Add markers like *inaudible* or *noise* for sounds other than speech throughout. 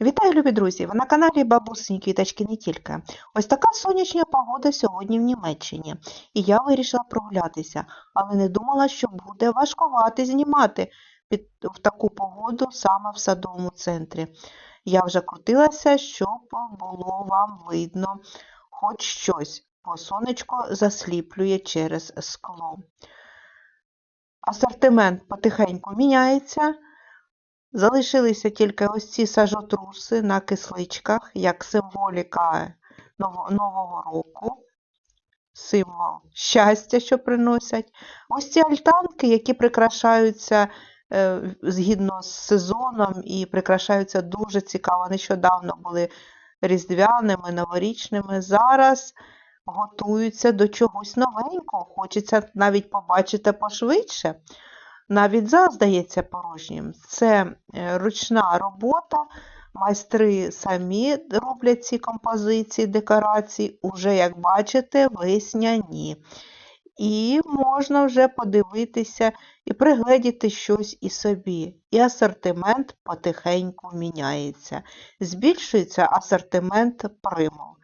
Вітаю, любі друзі! Ви на каналі Бабусині Квіточки не тільки. Ось така сонячна погода сьогодні в Німеччині. І я вирішила прогулятися, але не думала, що буде важкувати знімати під, в таку погоду саме в садовому центрі. Я вже крутилася, щоб було вам видно хоч щось, бо сонечко засліплює через скло. Асортимент потихеньку міняється. Залишилися тільки ось ці сажотруси на кисличках, як символіка Нового року, символ щастя, що приносять. Ось ці альтанки, які прикрашаються е, згідно з сезоном і прикрашаються дуже цікаво. Нещодавно були різдвяними, новорічними. Зараз готуються до чогось новенького. Хочеться навіть побачити пошвидше. Навіть зал здається порожнім. Це е, ручна робота. Майстри самі роблять ці композиції, декорації, уже, як бачите, весняні. І можна вже подивитися і пригледіти щось і собі. І асортимент потихеньку міняється. Збільшується асортимент примул.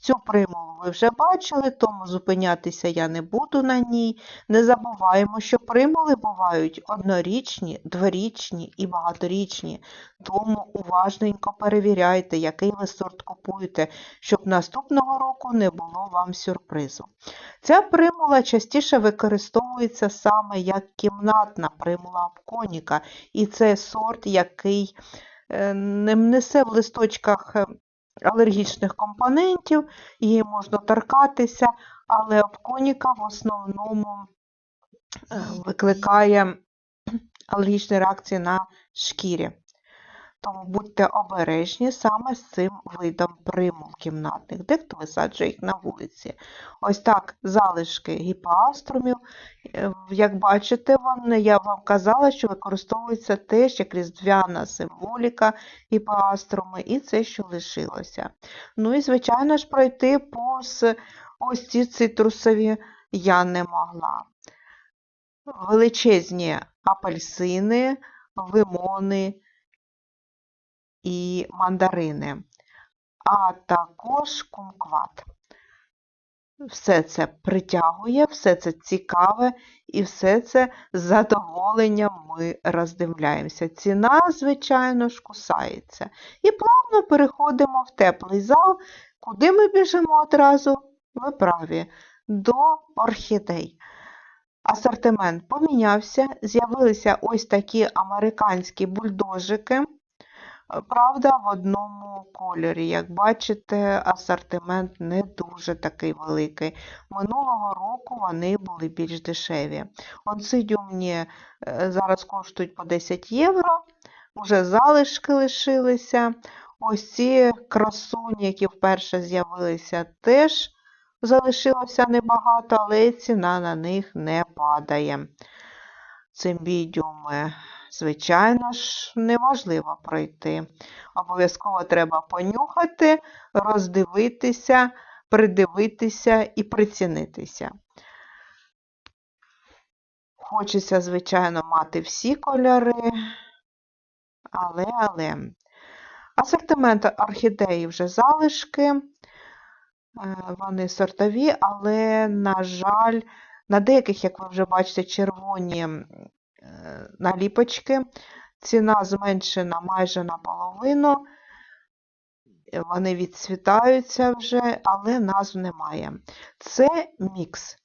Цю примулу ви вже бачили, тому зупинятися я не буду на ній. Не забуваємо, що примули бувають однорічні, дворічні і багаторічні. Тому уважненько перевіряйте, який ви сорт купуєте, щоб наступного року не було вам сюрпризу. Ця примула частіше використовується саме як кімнатна примула обконіка, і це сорт, який е, не несе в листочках е, алергічних компонентів, її можна торкатися, але обконіка в основному е, викликає *clears throat* алергічні реакції на шкірі. Тому будьте обережні саме з цим видом примул кімнатних, дехто висаджує їх на вулиці. Ось так залишки гіпоаструмів. Е, Як бачите, я вам казала, що використовується теж як різдвяна символіка гіпоаструми, і це, що лишилося. Ну і, звичайно ж, пройти повз ось ці цитрусові я не могла. Величезні апельсини, лимони і мандарини, а також кумкват. Все це притягує, все це цікаве і все це з задоволенням ми роздивляємося. Ціна, звичайно ж, кусається. І плавно переходимо в теплий зал, куди ми біжимо одразу, ви праві, до орхідей. Асортимент помінявся, з'явилися ось такі американські бульдожики. Правда, в одному кольорі. Як бачите, асортимент не дуже такий великий. Минулого року вони були більш дешеві. Онсидіумні е, зараз коштують по 10 євро, вже залишки лишилися. Ось ці красуні, які вперше з'явилися, теж залишилося небагато, але ціна на них не падає. Цимбідіуми Звичайно ж, неможливо пройти. Обов'язково треба понюхати, роздивитися, придивитися і прицінитися. Хочеться, звичайно, мати всі кольори, але, але. Асортимент орхідеї вже залишки, е, вони сортові, але, на жаль, на деяких, як ви вже бачите, червоні наліпочки. Ціна зменшена майже наполовину. Вони відцвітаються вже, але назв немає. Це мікс.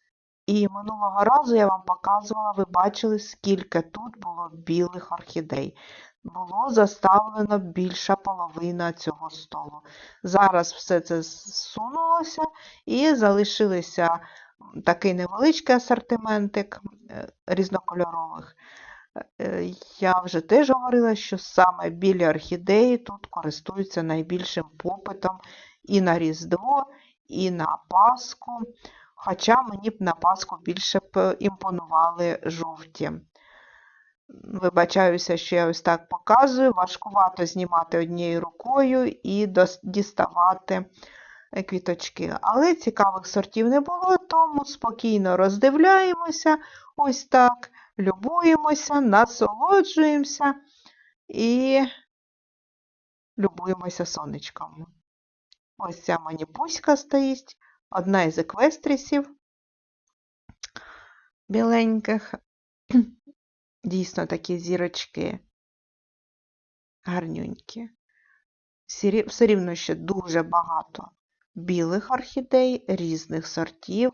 І минулого разу я вам показувала, ви бачили, скільки тут було білих орхідей. Було заставлено більша половина цього столу. Зараз все це зсунулося і залишилися такий невеличкий асортиментик е, різнокольорових. Е, я вже теж говорила, що саме білі орхідеї тут користуються найбільшим попитом і на Різдво, і на Пасху. Хоча мені б на Пасху більше б імпонували жовті. Вибачаюся, що я ось так показую. Важкувато знімати однією рукою і діставати квіточки. Але цікавих сортів не було, тому спокійно роздивляємося ось так, любуємося, насолоджуємося і любуємося сонечком. Ось ця мені пуська стоїть, одна із еквестрісів біленьких. *clears throat* Дійсно такі зірочки гарнюнькі. Все рівно ще дуже багато білих орхідей різних сортів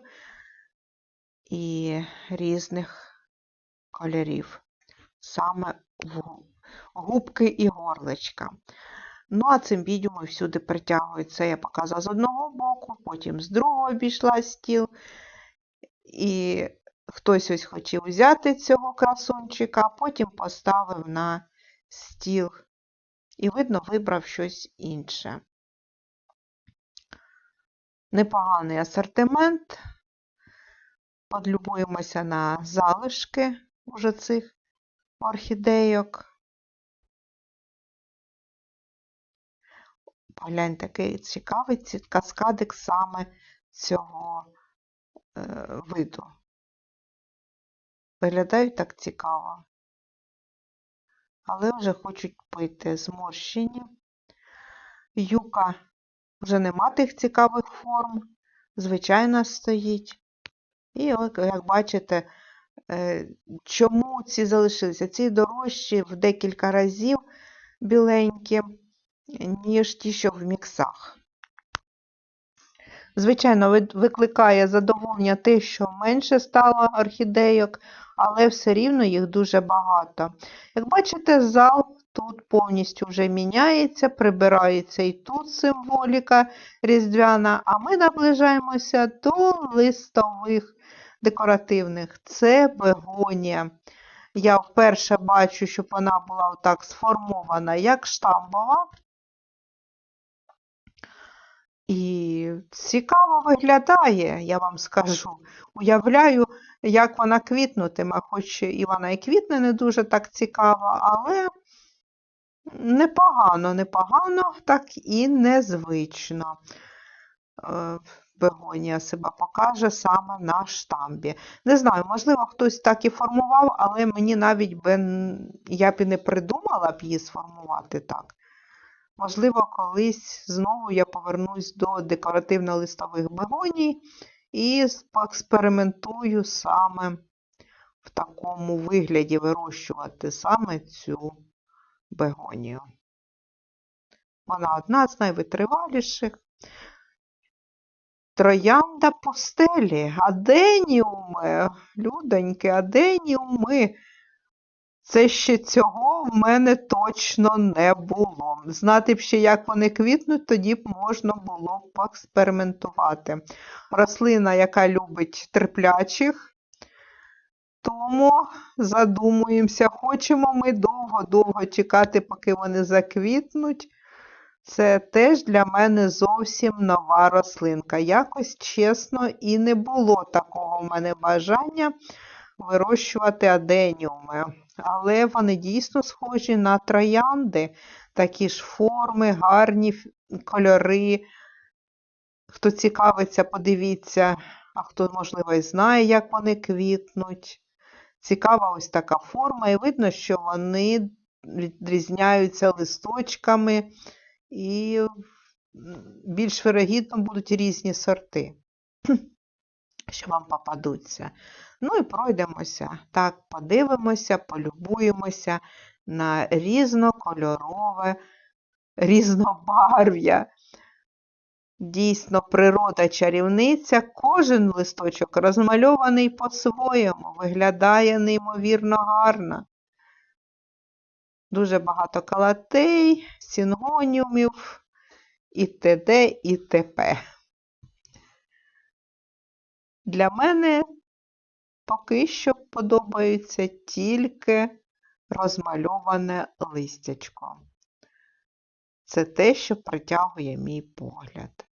і різних кольорів. Саме в губки і горличка. Ну, а цим відео всюди притягують. Це я показала з одного боку, потім з другого обійшла стіл. І хтось ось хотів взяти цього красунчика, потім поставив на стіл. І, видно, вибрав щось інше. Непоганий асортимент. Подлюбуємося на залишки уже цих орхідейок. Поглянь, такий цікавий каскадик саме цього е, виду. Виглядають так цікаво. Але вже хочуть пити зморщені. Юка вже нема тих цікавих форм, звичайно стоїть. І як бачите, е, чому ці залишилися? Ці дорожчі в декілька разів біленькі, ніж ті, що в міксах. Звичайно, викликає задоволення те, що менше стало орхідейок, але все рівно їх дуже багато. Як бачите, зал тут повністю вже міняється, прибирається і тут символіка різдвяна, а ми наближаємося до листових декоративних. Це бегонія. Я вперше бачу, щоб вона була так сформована, як штамбова. І цікаво виглядає, я вам скажу. Уявляю, як вона квітнутиме, хоч і вона і квітне не дуже так цікаво, але непогано, непогано, так і незвично. Е, Бегонія себе покаже саме на штамбі. Не знаю, можливо, хтось так і формував, але мені навіть би, я б і не придумала б її сформувати так. Можливо, колись знову я повернусь до декоративно-листових бегоній і поекспериментую саме в такому вигляді вирощувати саме цю бегонію. Вона одна з найвитриваліших. Троянда пустелі, аденіуми, людоньки, аденіуми. Це ще цього в мене точно не було. Знати б ще, як вони квітнуть, тоді б можна було б поекспериментувати. Рослина, яка любить терплячих, тому задумуємося, хочемо ми довго-довго чекати, поки вони заквітнуть. Це теж для мене зовсім нова рослинка. Якось чесно і не було такого в мене бажання вирощувати аденіуми. Але вони дійсно схожі на троянди, такі ж форми, гарні кольори. Хто цікавиться, подивіться, а хто, можливо, і знає, як вони квітнуть. Цікава ось така форма, і видно, що вони відрізняються листочками і більш вирогідно будуть різні сорти, *clears throat* що вам попадуться. Ну і пройдемося. Так, подивимося, полюбуємося на різнокольорове, різнобарв'я. Дійсно, природа чарівниця, кожен листочок розмальований по-своєму, виглядає неймовірно гарно. Дуже багато калатей, сінгоніумів, і т.д. і т.п. Для мене поки що подобається тільки розмальоване листячко. Це те, що притягує мій погляд.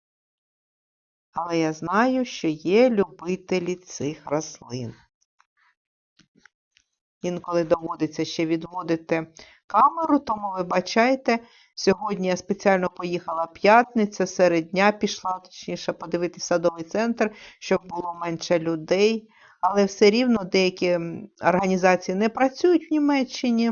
Але я знаю, що є любителі цих рослин. Інколи доводиться ще відводити камеру, тому вибачайте, сьогодні я спеціально поїхала п'ятниця, серед дня пішла, точніше, подивитися садовий центр, щоб було менше людей. Але все рівно деякі організації не працюють в Німеччині.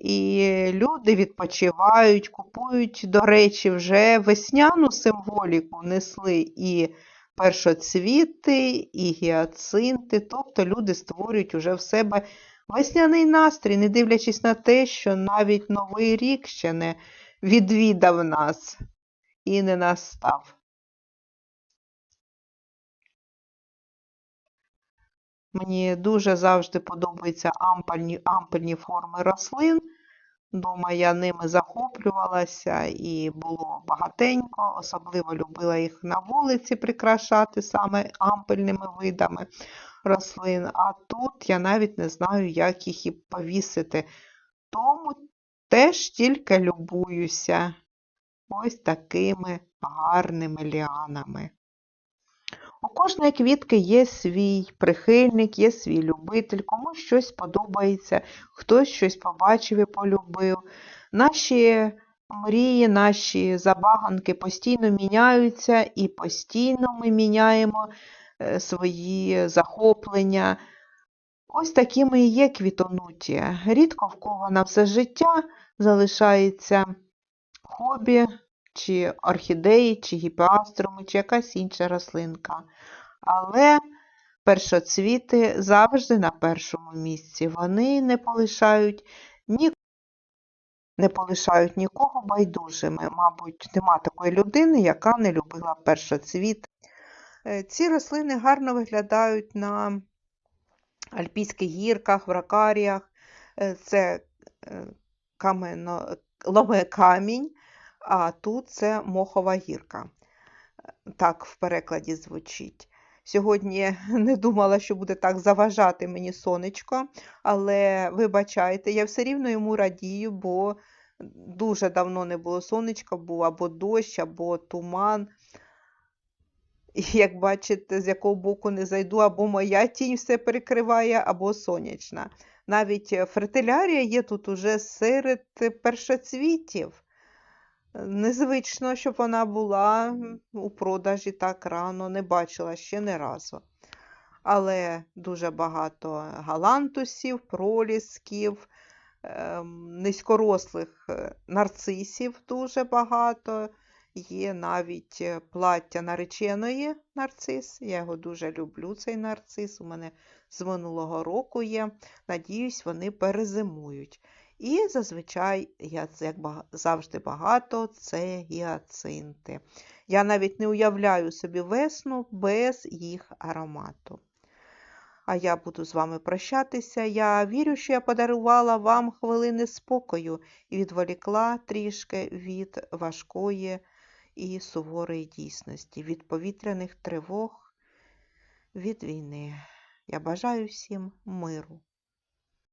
І люди відпочивають, купують, до речі, вже весняну символіку несли і першоцвіти, і гіацинти. Тобто люди створюють уже в себе весняний настрій, не дивлячись на те, що навіть Новий рік ще не відвідав нас і не настав. Мені дуже завжди подобаються ампельні, ампельні форми рослин. Дома я ними захоплювалася і було багатенько, особливо любила їх на вулиці прикрашати саме ампельними видами рослин. А тут я навіть не знаю, як їх і повісити. Тому теж тільки любуюся ось такими гарними ліанами. У кожної квітки є свій прихильник, є свій любитель, комусь щось подобається, хтось щось побачив і полюбив. Наші мрії, наші забаганки постійно міняються і постійно ми міняємо е, свої захоплення. Ось такими і є квітонуті. Рідко в кого на все життя залишається хобі, чи орхідеї, чи гіпеаструми, чи якась інша рослинка. Але першоцвіти завжди на першому місці. Вони не полишають ні... не полишають нікого байдужими. Мабуть, нема такої людини, яка не любила першоцвіт. Е, ці рослини гарно виглядають на альпійських гірках, в ракаріях. Е, це е, ломе камінь, а тут це мохова гірка. Так в перекладі звучить. Сьогодні *laughs* не думала, що буде так заважати мені сонечко, але вибачайте, я все рівно йому радію, бо дуже давно не було сонечка, був або дощ, або туман. І *laughs* як бачите, з якого боку не зайду, або моя тінь все перекриває, або сонячна. Навіть фритилярія є тут уже серед першоцвітів. Незвично, щоб вона була у продажі так рано, не бачила ще не разу. Але дуже багато галантусів, пролісків, ем, низькорослих е, нарцисів дуже багато. Є навіть е, плаття нареченої нарцис. Я його дуже люблю, цей нарцис. У мене з минулого року є. Надіюсь, вони перезимують. І зазвичай, як завжди багато, це гіацинти. Я навіть не уявляю собі весну без їх аромату. А я буду з вами прощатися. Я вірю, що я подарувала вам хвилини спокою і відволікла трішки від важкої і суворої дійсності, від повітряних тривог, від війни. Я бажаю всім миру.